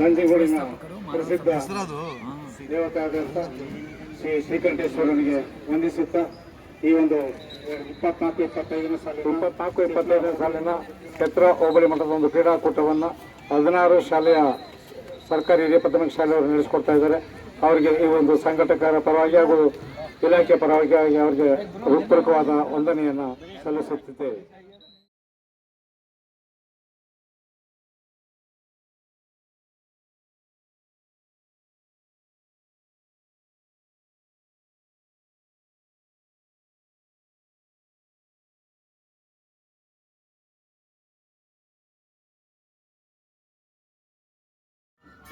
ನಂದಿಗೂಡಿನ ಪ್ರಸಿದ್ಧ ದೇವತೆಯಾದಂಥ ಶ್ರೀ ಶ್ರೀಕಂಠೇಶ್ವರನಿಗೆ ವಂದಿಸುತ್ತಾ ಈ ಒಂದು ಇಪ್ಪತ್ನಾಲ್ಕು ಇಪ್ಪತ್ತೈದನೇ ಸಾಲಿನ ಇಪ್ಪತ್ನಾಲ್ಕು ಇಪ್ಪತ್ತೈದನೇ ಸಾಲಿನ ಛತ್ರ ಹೋಬಳಿ ಮಟ್ಟದ ಒಂದು ಕ್ರೀಡಾಕೂಟವನ್ನು ಹದಿನಾರು ಶಾಲೆಯ ಸರ್ಕಾರಿ ಹಿರಿಯ ಪ್ರಾಥಮಿಕ ಶಾಲೆಯವರು ನಡೆಸಿಕೊಡ್ತಾ ಇದ್ದಾರೆ. ಅವರಿಗೆ ಈ ಒಂದು ಸಂಘಟಕರ ಪರವಾಗಿ ಹಾಗೂ ಇಲಾಖೆ ಪರವಾಗಿ ಅವರಿಗೆ ಹೃತ್ಪೂರ್ವಕವಾದ ವಂದನೆಯನ್ನು ಸಲ್ಲಿಸುತ್ತಿದ್ದೇವೆ.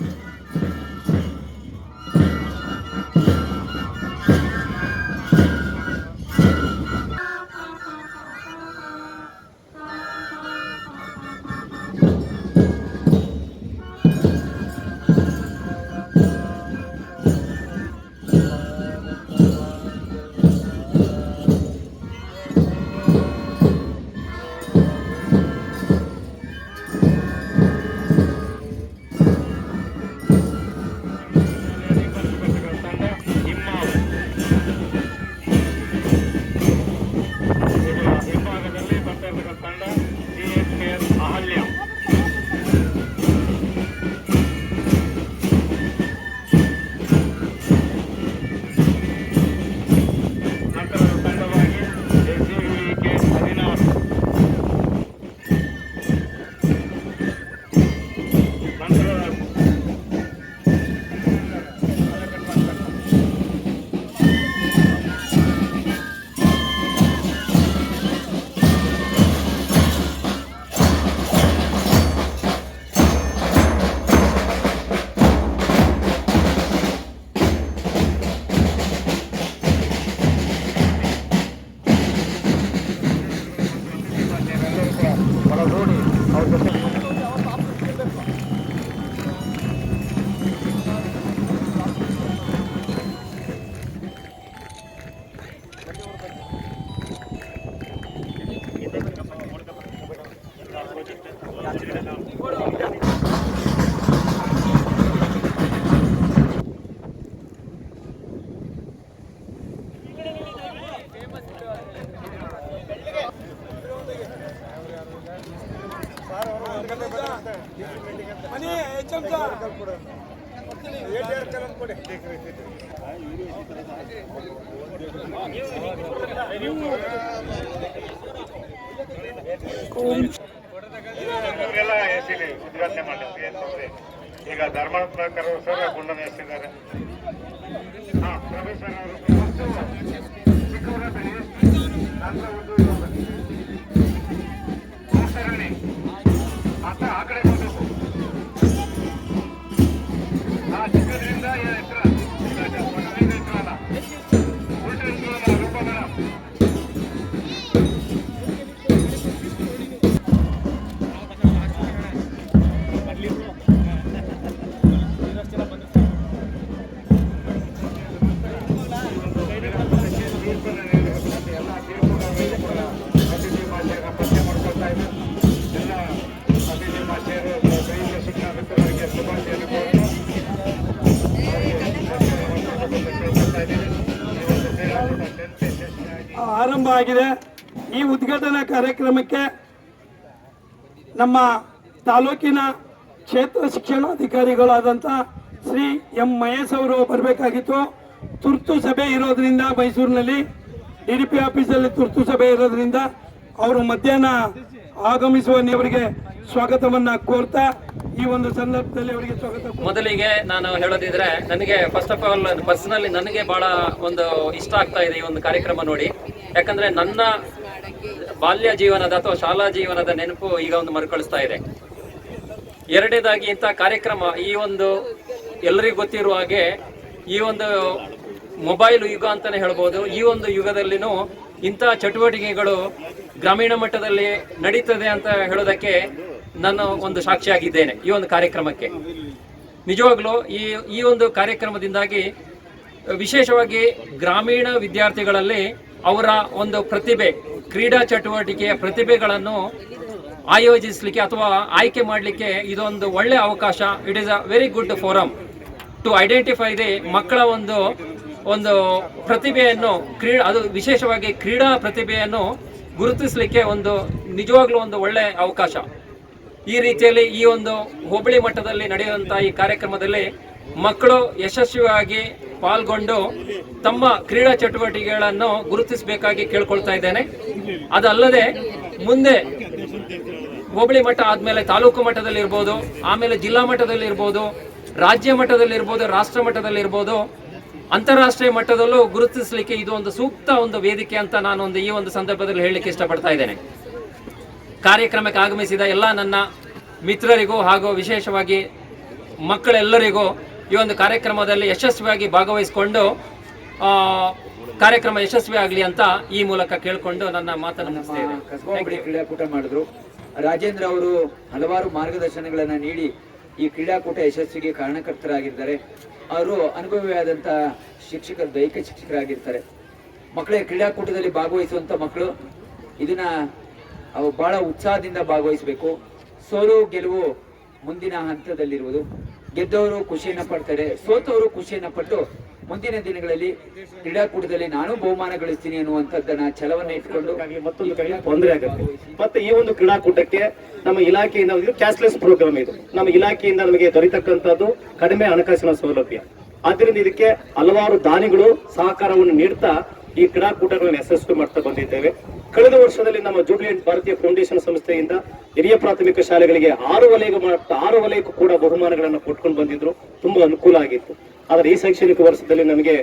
Yeah. Kom. ಉದ್ಘಾಟನೆ ಮಾಡಲಿಕ್ಕೆ ಅಂತಂದ್ರೆ ಈಗ ಧರ್ಮಾತ್ಮಕರು ಸರ್ ಗುಂಡನ್ನು ಎಷ್ಟಿದ್ದಾರೆ ಹಾ ಪ್ರೊಫೆಸರ್ ಅವರು. ಫಸ್ಟು ಚಿಕ್ಕವರ ಒಂದು ಆರಂಭ ಆಗಿದೆ. ಈ ಉದ್ಘಾಟನಾ ಕಾರ್ಯಕ್ರಮಕ್ಕೆ ನಮ್ಮ ತಾಲೂಕಿನ ಕ್ಷೇತ್ರ ಶಿಕ್ಷಣಾಧಿಕಾರಿಗಳಾದಂಥ ಶ್ರೀ ಎಂ ಮಹೇಶ್ ಅವರು ಬರಬೇಕಾಗಿತ್ತು. ತುರ್ತು ಸಭೆ ಇರೋದ್ರಿಂದ ಮೈಸೂರಿನಲ್ಲಿ ಡಿ ಡಿ ಪಿ ಆಫೀಸಲ್ಲಿ ತುರ್ತು ಸಭೆ ಇರೋದ್ರಿಂದ ಅವರು ಮಧ್ಯಾಹ್ನ ಆಗಮಿಸುವ ಅವರಿಗೆ ಸ್ವಾಗತವನ್ನ ಕೋರ್ತಾ ಈ ಒಂದು ಸಂದರ್ಭದಲ್ಲಿ ಅವರಿಗೆ ಸ್ವಾಗತ ಮೊದಲಿಗೆ ನಾನು ಹೇಳೋದಿದ್ರೆ ನನಗೆ ಫಸ್ಟ್ ಆಫ್ ಆಲ್ ಪರ್ಸನಲಿ ನನಗೆ ಬಹಳ ಒಂದು ಇಷ್ಟ ಆಗ್ತಾ ಇದೆ ಈ ಒಂದು ಕಾರ್ಯಕ್ರಮ ನೋಡಿ. ಯಾಕಂದ್ರೆ ನನ್ನ ಬಾಲ್ಯ ಜೀವನದ ಅಥವಾ ಶಾಲಾ ಜೀವನದ ನೆನಪು ಈಗ ಒಂದು ಮರುಕಳಿಸ್ತಾ ಇದೆ. ಎರಡನೇದಾಗಿ ಇಂಥ ಕಾರ್ಯಕ್ರಮ ಈ ಒಂದು ಎಲ್ಲರಿಗೂ ಗೊತ್ತಿರುವ ಹಾಗೆ ಈ ಒಂದು ಮೊಬೈಲ್ ಯುಗ ಅಂತಾನೆ ಹೇಳ್ಬೋದು. ಈ ಒಂದು ಯುಗದಲ್ಲಿನೂ ಇಂಥ ಚಟುವಟಿಕೆಗಳು ಗ್ರಾಮೀಣ ಮಟ್ಟದಲ್ಲಿ ನಡೀತದೆ ಅಂತ ಹೇಳೋದಕ್ಕೆ ನಾನು ಒಂದು ಸಾಕ್ಷಿಯಾಗಿದ್ದೇನೆ ಈ ಒಂದು ಕಾರ್ಯಕ್ರಮಕ್ಕೆ. ನಿಜವಾಗ್ಲೂ ಈ ಈ ಒಂದು ಕಾರ್ಯಕ್ರಮದಿಂದಾಗಿ ವಿಶೇಷವಾಗಿ ಗ್ರಾಮೀಣ ವಿದ್ಯಾರ್ಥಿಗಳಲ್ಲಿ ಅವರ ಒಂದು ಪ್ರತಿಭೆ, ಕ್ರೀಡಾ ಚಟುವಟಿಕೆಯ ಪ್ರತಿಭೆಗಳನ್ನು ಆಯೋಜಿಸಲಿಕ್ಕೆ ಅಥವಾ ಆಯ್ಕೆ ಮಾಡಲಿಕ್ಕೆ ಇದೊಂದು ಒಳ್ಳೆ ಅವಕಾಶ. It is a very good forum to identify the ಮಕ್ಕಳ ಒಂದು ಒಂದು ಪ್ರತಿಭೆಯನ್ನು ಕ್ರೀಡಾ ಅದು ವಿಶೇಷವಾಗಿ ಕ್ರೀಡಾ ಪ್ರತಿಭೆಯನ್ನು ಗುರುತಿಸಲಿಕ್ಕೆ ಒಂದು ನಿಜವಾಗ್ಲೂ ಒಂದು ಒಳ್ಳೆ ಅವಕಾಶ. ಈ ರೀತಿಯಲ್ಲಿ ಈ ಒಂದು ಹೋಬಳಿ ಮಟ್ಟದಲ್ಲಿ ನಡೆಯುವಂತಹ ಈ ಕಾರ್ಯಕ್ರಮದಲ್ಲಿ ಮಕ್ಕಳು ಯಶಸ್ವಿಯಾಗಿ ಪಾಲ್ಗೊಂಡು ತಮ್ಮ ಕ್ರೀಡಾ ಚಟುವಟಿಕೆಗಳನ್ನು ಗುರುತಿಸಬೇಕಾಗಿ ಕೇಳ್ಕೊಳ್ತಾ ಇದ್ದೇನೆ. ಅದಲ್ಲದೆ ಮುಂದೆ ಹೋಬಳಿ ಮಟ್ಟ ಆದ್ಮೇಲೆ ತಾಲೂಕು ಮಟ್ಟದಲ್ಲಿ ಇರ್ಬೋದು ಆಮೇಲೆ ಜಿಲ್ಲಾ ಮಟ್ಟದಲ್ಲಿ ಇರ್ಬೋದು ರಾಜ್ಯ ಮಟ್ಟದಲ್ಲಿ ಇರ್ಬೋದು ರಾಷ್ಟ್ರ ಮಟ್ಟದಲ್ಲಿ ಇರ್ಬೋದು ಅಂತಾರಾಷ್ಟ್ರೀಯ ಮಟ್ಟದಲ್ಲೂ ಗುರುತಿಸಲಿಕ್ಕೆ ಇದು ಒಂದು ಸೂಕ್ತ ಒಂದು ವೇದಿಕೆ ಅಂತ ನಾನು ಒಂದು ಈ ಒಂದು ಸಂದರ್ಭದಲ್ಲಿ ಹೇಳಲಿಕ್ಕೆ ಇಷ್ಟಪಡ್ತಾ ಇದ್ದೇನೆ. ಕಾರ್ಯಕ್ರಮಕ್ಕೆ ಆಗಮಿಸಿದ ಎಲ್ಲ ನನ್ನ ಮಿತ್ರರಿಗೂ ಹಾಗೂ ವಿಶೇಷವಾಗಿ ಮಕ್ಕಳೆಲ್ಲರಿಗೂ ಈ ಒಂದು ಕಾರ್ಯಕ್ರಮದಲ್ಲಿ ಯಶಸ್ವಿಯಾಗಿ ಭಾಗವಹಿಸಿಕೊಂಡು ಆ, ಕಾರ್ಯಕ್ರಮ ಯಶಸ್ವಿ ಆಗಲಿ ಅಂತ ಈ ಮೂಲಕ ಕೇಳಿಕೊಂಡು ನನ್ನ ಮಾತನ್ನು ಮುಗಿಸ್ತೇನೆ ಕ್ರೀಡಾಕೂಟ ಮಾಡಿದ್ರು. ರಾಜೇಂದ್ರ ಅವರು ಹಲವಾರು ಮಾರ್ಗದರ್ಶನಗಳನ್ನು ನೀಡಿ ಈ ಕ್ರೀಡಾಕೂಟ ಯಶಸ್ವಿಗೆ ಕಾರಣಕರ್ತರಾಗಿದ್ದಾರೆ. ಅವರು ಅನುಭವಿಯಾದಂತ ಶಿಕ್ಷಕರು ದೈಹಿಕ ಶಿಕ್ಷಕರಾಗಿರ್ತಾರೆ. ಮಕ್ಕಳೇ ಕ್ರೀಡಾಕೂಟದಲ್ಲಿ ಭಾಗವಹಿಸುವಂತ ಮಕ್ಕಳು ಇದನ್ನ ಅವು ಬಹಳ ಉತ್ಸಾಹದಿಂದ ಭಾಗವಹಿಸಬೇಕು. ಸೋಲು ಗೆಲುವು ಮುಂದಿನ ಹಂತದಲ್ಲಿರುವುದು. ಗೆದ್ದವರು ಖುಷಿಯನ್ನ ಪಡ್ತಾರೆ ಸೋತವರು ಖುಷಿಯನ್ನ ಪಟ್ಟು ಮುಂದಿನ ದಿನಗಳಲ್ಲಿ ಕ್ರೀಡಾಕೂಟದಲ್ಲಿ ನಾನು ಬಹುಮಾನ ಗಳಿಸ್ತೀನಿ ಅನ್ನುವಂಥದ್ದನ್ನ ಛಲವನ್ನ ಇಟ್ಕೊಂಡು ಮತ್ತೊಂದು ಕಡೆ ತೊಂದರೆ ಆಗುತ್ತೆ. ಮತ್ತೆ ಈ ಒಂದು ಕ್ರೀಡಾಕೂಟಕ್ಕೆ ನಮ್ಮ ಇಲಾಖೆಯಿಂದ ಇದು ಕ್ಯಾಶ್ಲೆಸ್ ಪ್ರೋಗ್ರಾಮ್ ಇದು. ನಮ್ಮ ಇಲಾಖೆಯಿಂದ ನಮಗೆ ದೊರೆತಕ್ಕಂಥದ್ದು ಕಡಿಮೆ ಹಣಕಾಸಿನ ಸೌಲಭ್ಯ. ಆದ್ದರಿಂದ ಇದಕ್ಕೆ ಹಲವಾರು ದಾನಿಗಳು ಸಹಕಾರವನ್ನು ನೀಡ್ತಾ ಈ ಕ್ರೀಡಾಕೂಟಗಳನ್ನು ಯಶಸ್ವಿ ಮಾಡ್ತಾ ಬಂದಿದ್ದೇವೆ. ಕಳೆದ ವರ್ಷದಲ್ಲಿ ನಮ್ಮ ಜೂಬ್ಲಿಯಂಟ್ ಭಾರತೀಯ ಫೌಂಡೇಶನ್ ಸಂಸ್ಥೆಯಿಂದ ಹಿರಿಯ ಪ್ರಾಥಮಿಕ ಶಾಲೆಗಳಿಗೆ ಆರು ವಲಯ ಆರು ವಲಯಕ್ಕೂ ಕೂಡ ಬಹುಮಾನಗಳನ್ನು ಕೊಟ್ಕೊಂಡು ಬಂದಿದ್ರು. ತುಂಬಾ ಅನುಕೂಲ ಆಗಿತ್ತು. ಆದ್ರೆ ಈ ಶೈಕ್ಷಣಿಕ ವರ್ಷದಲ್ಲಿ ನಮಗೆ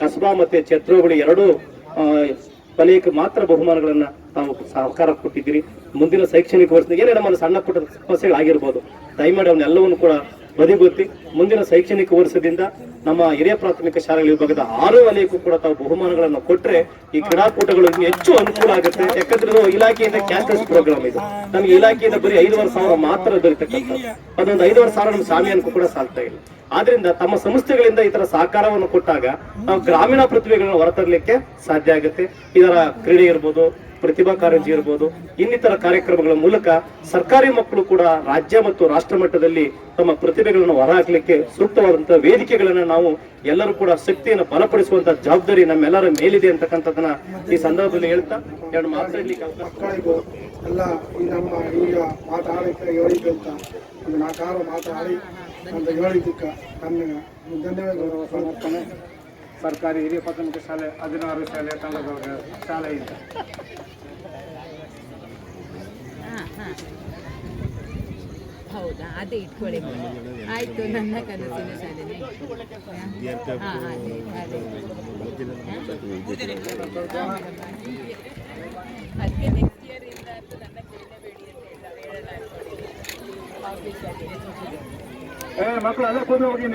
ಕಸ್ಬಾ ಮತ್ತೆ ಛತ್ರೋಬಳಿ ಎರಡೂ ವಲಯಕ್ಕೆ ಮಾತ್ರ ಬಹುಮಾನಗಳನ್ನ ತಾವು ಸಹಕಾರ ಕೊಟ್ಟಿದ್ದೀರಿ. ಮುಂದಿನ ಶೈಕ್ಷಣಿಕ ವರ್ಷದಲ್ಲಿ ಏನೇ ನಮ್ಮ ಸಣ್ಣ ಪುಟ್ಟ ಸಮಸ್ಯೆಗಳಾಗಿರ್ಬೋದು. ದಯಮಾಡಿ ಅವನ್ನೆಲ್ಲವನ್ನು ಕೂಡ ಬದಿಗೊತ್ತಿ ಮುಂದಿನ ಶೈಕ್ಷಣಿಕ ವರ್ಷದಿಂದ ನಮ್ಮ ಹಿರಿಯ ಪ್ರಾಥಮಿಕ ಶಾಲೆಗಳ ವಿಭಾಗದ ಆರು ವಲಯಕ್ಕೂ ಕೂಡ ತಾವು ಬಹುಮಾನಗಳನ್ನು ಕೊಟ್ರೆ ಈ ಕ್ರೀಡಾಕೂಟಗಳು ಹೆಚ್ಚು ಅನುಕೂಲ ಆಗುತ್ತೆ. ಯಾಕಂದ್ರೆ ಇಲಾಖೆಯಿಂದ ಕ್ಯಾಂಪಸ್ ಪ್ರೋಗ್ರಾಮ್ ಇದು. ನಮ್ಗೆ ಇಲಾಖೆಯಿಂದ ಬರೀ ಐದುವರೆ ಸಾವಿರ ಮಾತ್ರ ದೊರೆತಕ್ಕಂಥ ಅದೊಂದು ಐದುವರೆ ಸಾವಿರ ನಮ್ಮ ಶಾಮಿಯಾನಕ್ಕೂ ಕೂಡ ಸಾಲ್ತಾ ಇಲ್ಲ. ಆದ್ರಿಂದ ತಮ್ಮ ಸಂಸ್ಥೆಗಳಿಂದ ಈ ತರ ಸಹಕಾರವನ್ನು ಕೊಟ್ಟಾಗ ನಾವು ಗ್ರಾಮೀಣ ಪ್ರತಿಭೆಗಳನ್ನು ಹೊರತರಲಿಕ್ಕೆ ಸಾಧ್ಯ ಆಗುತ್ತೆ. ಇದರ ಕ್ರೀಡೆ ಇರ್ಬೋದು ಪ್ರತಿಭಾ ಕಾರಂಜಿ ಇರ್ಬೋದು. ಇನ್ನಿತರ ಕಾರ್ಯಕ್ರಮಗಳ ಮೂಲಕ ಸರ್ಕಾರಿ ಮಕ್ಕಳು ಕೂಡ ರಾಜ್ಯ ಮತ್ತು ರಾಷ್ಟ್ರ ಮಟ್ಟದಲ್ಲಿ ತಮ್ಮ ಪ್ರತಿಭೆಗಳನ್ನು ಹೊರಹಾಕಲಿಕ್ಕೆ ಸೂಕ್ತವಾದಂತಹ ವೇದಿಕೆಗಳನ್ನ ನಾವು ಎಲ್ಲರೂ ಕೂಡ ಶಕ್ತಿಯನ್ನು ಬಲಪಡಿಸುವಂತ ಜವಾಬ್ದಾರಿ ನಮ್ಮೆಲ್ಲರ ಮೇಲಿದೆ ಅಂತಕ್ಕಂಥದನ್ನ ಈ ಸಂದರ್ಭದಲ್ಲಿ ಹೇಳ್ತಾ ಎರಡು ನಮ್ಮ ಮಾತಾಡಲಿಕ್ಕೆ ಮಾತಾಡಿ ಸಮರ್ಪಣೆ. ಸರ್ಕಾರಿ ಹಿರಿಯ ಪ್ರಾಥಮಿಕ ಶಾಲೆ ಹದಿನಾರು ಶಾಲೆ ತಂಡದವರ ಶಾಲೆಯಿಂದ ಹೌದಾ? ಅದೇ ಇಟ್ಕೊಳ್ಳಿ ಆಯ್ತು ನನ್ನ ಕನಸಿನ ಶಾಲೆನೇ. ಹಾ ಅದೇ ಅದೇ ಅದಕ್ಕೆ ನೆಕ್ಸ್ಟ್ ಇಂದ ನನ್ನ ಕೇಳಬೇಡಿ ಅಂತ ಮಕ್ಕಳು ಅದೇ ಹೋಗಿ